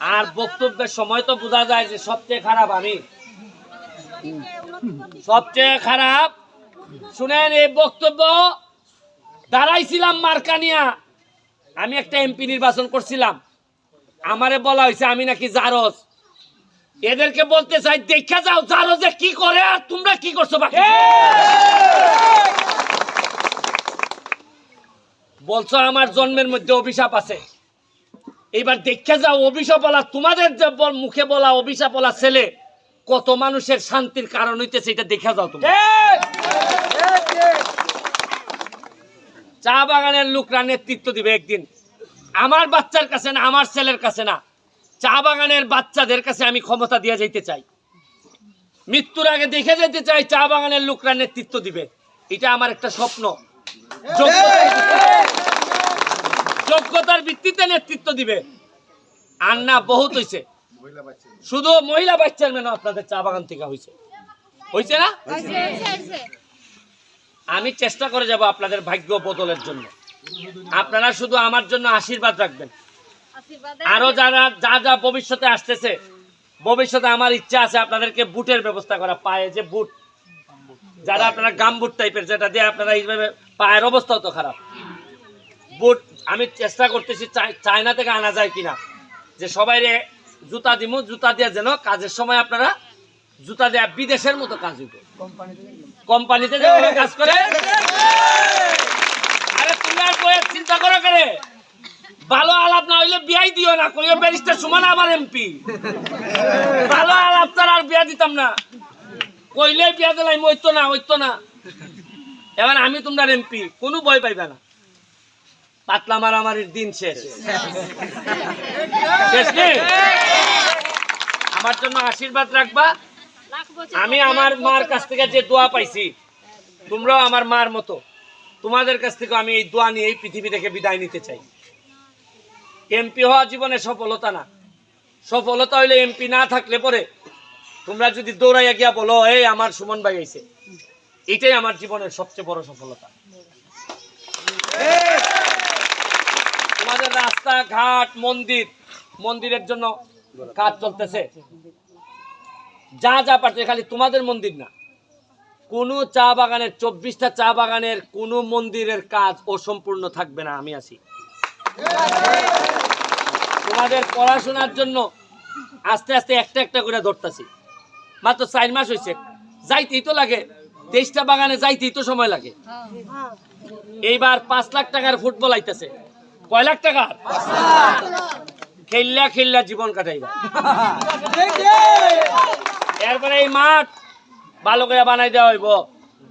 আর বক্তব্যের সময় তো বোঝা যায় যে সবচেয়ে খারাপ আমি। সবচেয়ে খারাপ, শুনেন এই বক্তব্য, দাঁড়াইছিলাম মার্কানিয়া আমি একটা এমপি নির্বাচন করছিলাম। আমারে বলা হয়েছে আমি নাকি জারজ। এদেরকে বলতে চাই, দেখা যাও জারজে কি করে আর তোমরা কি করছ বাকি বলছো আমার জন্মের মধ্যে অভিশাপ আছে। এবার দেখে যাও, অভিশাপ বলা, তোমাদের যে মুখে বলা, অভিশাপ বলা ছেলে, কত মানুষের শান্তির কারণ হইতেছে এটা দেখে যাও তুমি চা বাগানের লোকরা নেতৃত্ব দিবে একদিন। আমার বাচ্চার কাছে না, আমার ছেলের কাছে না। চা বাগানের বাচ্চাদের কাছে আমি ক্ষমতা দিয়ে যেতে চাই। মৃত্যুর আগে দেখে যেতে চাই, চা বাগানের লোকরা নেতৃত্ব দিবে। এটা আমার একটা স্বপ্ন। যোগ্যতার ভিত্তিতে নেতৃত্ব দিবে। আর না বহুত হইছে। শুধু মহিলা ভাইস চেয়ারম্যান আপনাদের চা বাগান থেকে হয়েছে হয়েছে না? আমি চেষ্টা করে যাব আপনাদের ভাগ্য বদলের জন্য। আপনারা শুধু আমার জন্য আশীর্বাদ রাখবেন। আরও যারা যা যা ভবিষ্যতে আসতেছে ভবিষ্যতে আমার ইচ্ছা আছে আপনাদেরকে বুটের ব্যবস্থা করা পায়ে যে বুট। যারা আপনারা গাম বুট টাইপের যেটা দিয়ে আপনারা এইভাবে পায়ের অবস্থাও তো খারাপ। বুট আমি চেষ্টা করতেছি চায়না থেকে আনা যায় কিনা। যে সবাই জুতা দিমু, জুতা দিয়ে যেন কাজের সময় আপনারা জুতা দেয়া বিদেশের মতো কাজ হইবে। কোম্পানিতে কাজ করে। আরে তুমি আর চিন্তা করো করে ভালো আলাপ না হইলে বিয়াই দিও না, কইও ব্যারিস্টার সমান আমার এমপি। ভালো আলাপ তার আর বিয়া দিতাম না। কইলে বিয়া দিলাই ওইতো না ওইতো না। এবার আমি তোমরা এমপি, কোনো ভয় পাইবে না। পাতলা মারামারির দিন শেষ। শেষ। নেই আমার জন্য আশীর্বাদ রাখবা। আমি আমার মার কাছ থেকে যে দোয়া পাইছি তোমরাও আমার মার মতো তোমাদের কাছ থেকে আমি এই দোয়া নিয়ে এই পৃথিবী থেকে বিদায় নিতে চাই। এমপি হওয়া জীবনে সফলতা না। সফলতা হইলে এমপি না থাকলে পরে তোমরা যদি দৌড়াইয়া গিয়া বলো এই আমার সুমন ভাই আইছে। এটাই আমার জীবনের সবচেয়ে বড় সফলতা। তোমাদের রাস্তা ঘাট মন্দির। মন্দিরের জন্য কাজ চলতেছে। যা যা পারছে খালি তোমাদের মন্দির না। কোন চা বাগানের চব্বিশটা চা বাগানের কোন মন্দিরের কাজ অসম্পূর্ণ থাকবে না আমি আছি। তোমাদের পড়াশোনার জন্য আস্তে আস্তে একটা একটা করে ধরতেছি। মাত্র চার মাস হয়েছে যাইতেই তো লাগে। তেইশটা বাগানে যাইতেই তো সময় লাগে। এইবার পাঁচ লাখ টাকার ফুটবল আইতেছে। কয় লাখ টাকার খেললা খেললা জীবন কাটাইবা। এরপরে এই মাঠ ভালো করে বানাই দেওয়া হইব।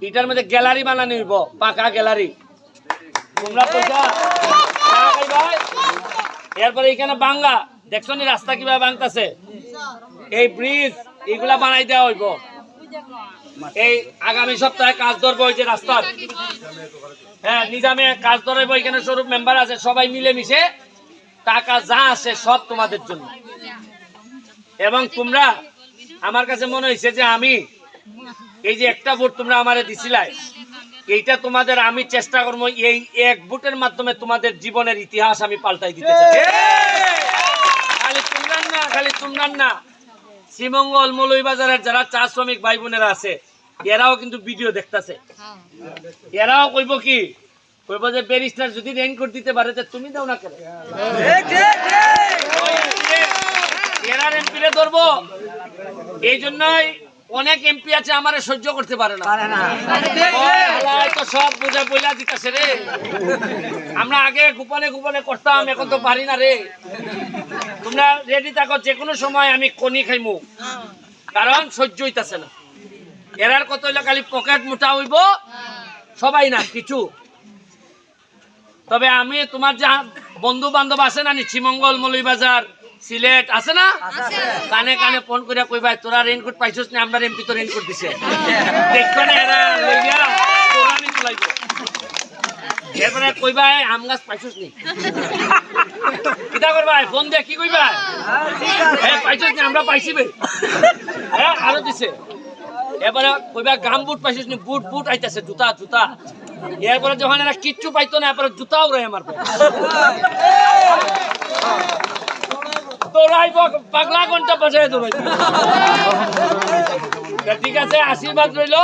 এটার মধ্যে গ্যালারি বানানো হইব, পাকা গ্যালারি। তোমরা পয়সা এরপরে এখানে বাংলা। দেখছ রাস্তা কীভাবে ভাঙতেছে এই ব্রিজ এগুলা বানাই দেওয়া হইব। এই আগামী সপ্তাহে কাজ ধরবো ওই যে রাস্তার। হ্যাঁ নিজামে কাজ ধরাইবো এখানে স্বরূপ মেম্বার আছে সবাই মিলে মিশে টাকা যা আছে সব তোমাদের জন্য। এবং তোমরা আমার কাছে মনে হয়েছে যে আমি এই যে একটা ভোট তোমরা আমারে দিছিলাই এইটা তোমাদের আমি চেষ্টা করব এই এক ভোটের মাধ্যমে তোমাদের জীবনের ইতিহাস আমি পাল্টাই দিতে চাই। খালি তোমরা না খালি তোমরা না। শ্রীমঙ্গল মৌলভীবাজারের যারা চা শ্রমিক ভাই বোনেরা আছে এরাও কিন্তু ভিডিও দেখতাছে। এরাও কইব কি কইব যে ব্যারিস্টার যদি রেইনকোট দিতে পারে তো তুমি দাও না কেন? এরা এমপিরে ধরবো। এই জন্যই অনেক এমপি আছে আমারে সহ্য করতে পারে না। তো সব বোঝা বইলা দিতেছে রে। আমরা আগে গোপনে গোপনে করতাম এখন তো পারি না রে। তোমরা রেডি থাকো যে কোনো সময় আমি কনি খাইমু। কারণ সহ্য হইতাছে না। এরার কত হইলে খালি পকেট মোটা হইব? সবাই না কিছু। তবে আমি তোমার যা বন্ধু বান্ধব আছে না নিচিমঙ্গল মৌলভীবাজার সিলেট আছে না? কানে কানে ফোন করে কই ভাই তোরা রেইনকোট পাইছস না আমরা এমপি তো রেইনকোট দিছে। দেখবে না এরা লইয়া এরপরে কই ভাই আম গাছ পাইছস নি? কিতা করবা? ফোন দিয়ে কি কইবা? হ্যাঁ পাইছস নি? আমরা পাইছি বে। হ্যাঁ আরও দিছে। কইবা গাম বুট নি? বুট বুট আইতাছে, জুতা জুতা। এরপরে যখন এরা কিচ্ছু পাইতো না, এরপরে জুতাও রয়ে আমার দৌড়াইব পাগলা ঘণ্টা দৌড়াইব ঠিক আছে, আশীর্বাদ রইল।